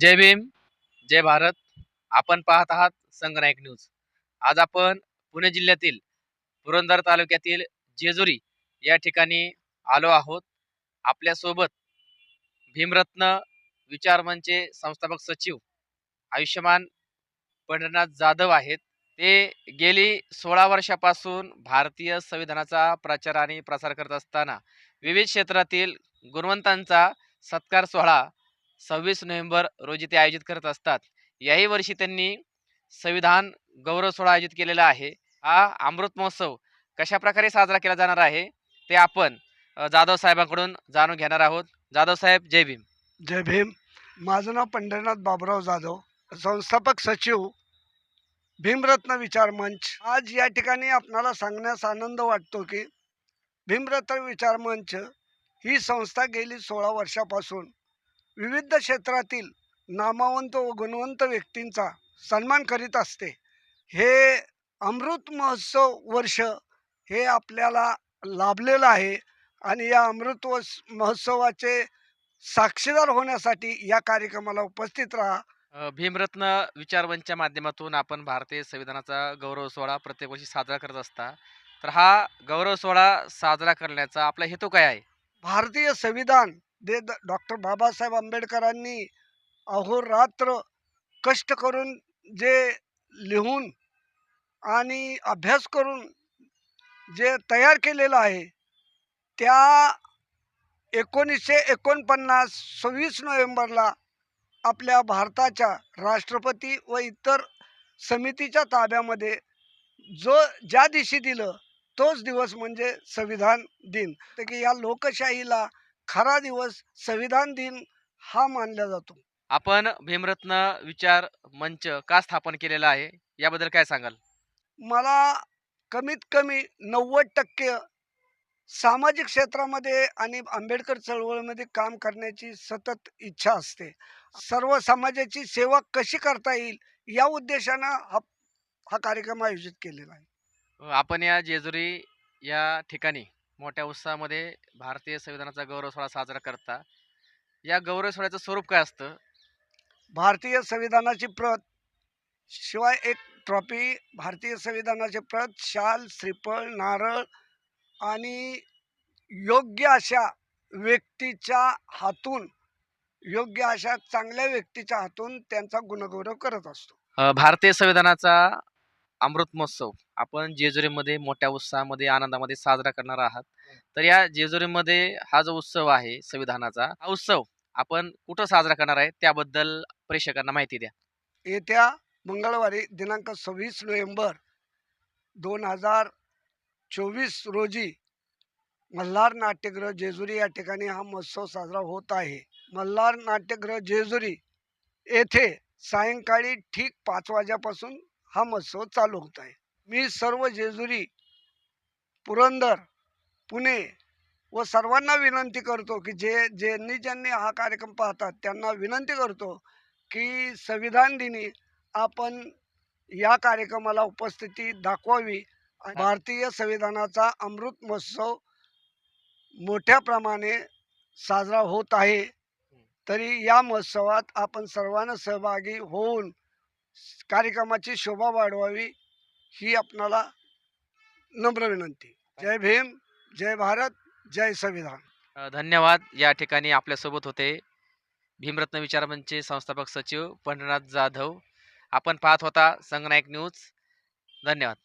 जय भीम जय भारत. आपण पाहत आहात संगनायक न्यूज. आज आपण पुणे जिल्ह्यातील पुरंदर तालुक्यातील जेजुरी या ठिकाणी आलो आहोत. आपल्यासोबत भीमरत्न विचारमंचचे संस्थापक सचिव आयुष्यमान पंढरनाथ जाधव आहेत. ते गेली सोळा वर्षापासून भारतीय संविधानाचा प्रचार आणि प्रसार करत असताना विविध क्षेत्रातील गुणवंतांचा सत्कार सोहळा सव्वीस नोव्हेंबर रोजी ते आयोजित करत असतात. याही वर्षी त्यांनी संविधान गौरव सोहळा आयोजित केलेला आहे. हा अमृत महोत्सव कशा प्रकारे साजरा केला जाणार आहे ते आपण जाधव साहेबांकडून जाणून घेणार आहोत. जाधव साहेब जय भीम. जय भीम. माझं नाव पंढरनाथ बाबुराव जाधव संस्थापक सचिव भीमरत्न विचार मंच. आज या ठिकाणी आपणाला सांगण्यास आनंद वाटतो की भीमरत्न विचार मंच ही संस्था गेली सोळा वर्षापासून. विविध क्षेत्रातील नामवंत व गुणवंत व्यक्तींचा सन्मान करीत असते. हे अमृत महोत्सव वर्ष हे आपल्याला लाभलेलं आहे आणि या अमृत महोत्सवाचे साक्षीदार होण्यासाठी या कार्यक्रमाला उपस्थित राहा. भीमरत्न विचारमंचच्या माध्यमातून आपण भारतीय संविधानाचा गौरव सोहळा प्रत्येक वर्षी साजरा करत असता. तर हा गौरव सोहळा साजरा करण्याचा आपला हेतू काय आहे? भारतीय संविधान दे डॉक्टर बाबासाहेब आंबेडकरांनी अहोरात्र कष्ट करून जे लिहून आणि अभ्यास करून जे तयार केलेलं आहे त्या एकोणीसशे एकोणपन्नास सव्वीस नोव्हेंबरला आपल्या भारताच्या राष्ट्रपती व इतर समितीच्या ताब्यामध्ये जो ज्या दिवशी दिलं तोच दिवस म्हणजे संविधान दिन. तर की या लोकशाहीला खरा दिवस संविधान दिन हा मानला जातो. आपण भीमरत्न विचार मंच का स्थापन केलेला आहे? याबद्दल काय सांगाल? मला कमीत कमी नव्वद टक्के सामाजिक क्षेत्रामध्ये आणि आंबेडकर चळवळीमध्ये काम करण्याची सतत इच्छा असते. सर्व समाजाची सेवा कशी करता येईल या उद्देशानं हा हा कार्यक्रम आयोजित केलेला आहे. आपण या जेजुरी या ठिकाणी मोठ्या उत्साहामध्ये भारतीय संविधानाचा गौरव सोहळा साजरा करता. या गौरव सोहळ्याचं स्वरूप काय असतं? भारतीय संविधानाची प्रत शिवाय एक ट्रॉफी भारतीय संविधानाची प्रत शाल श्रीफळ नारळ आणि योग्य अशा व्यक्तीच्या हातून योग्य अशा चांगल्या व्यक्तीच्या हातून त्यांचा गुणगौरव करत असतो. भारतीय संविधानाचा अमृत महोत्सव. आपण जेजुरीमध्ये मोठ्या उत्साहामध्ये आनंदामध्ये साजरा करणार आहात. तर या जेजुरीमध्ये हा जो उत्सव आहे संविधानाचा हा उत्सव आपण कुठं साजरा करणार आहे त्याबद्दल प्रेक्षकांना माहिती द्या. येत्या मंगळवारी दिनांक सव्वीस नोव्हेंबर दोन हजार चोवीस रोजी मल्हार नाट्यगृह जेजुरी या ठिकाणी हा महोत्सव साजरा होत आहे. मल्हार नाट्यगृह जेजुरी येथे सायंकाळी ठीक पाच वाजेपासून हा महोत्सव चालू होत आहे. मी सर्व जेजुरी पुरंदर पुणे व सर्वांना विनंती करतो की जे ज्यांनी ज्यांनी हा कार्यक्रम पाहतात त्यांना विनंती करतो की संविधान दिनी आपण या कार्यक्रमाला उपस्थिती दाखवावी. भारतीय संविधानाचा अमृत महोत्सव मोठ्या प्रमाणे साजरा होत आहे. तरी या महोत्सवात आपण सर्वांना सहभागी होऊन कार्यक्रमाची शोभा वाढवावी ही आपणाला नम्र विनंती. जय भीम जय भारत जय संविधान. धन्यवाद. या ठिकाणी आपल्यासोबत होते भीमरत्न विचारमंचचे संस्थापक सचिव पंढरनाथ जाधव. आपण पाहत होता संगनायक न्यूज. धन्यवाद.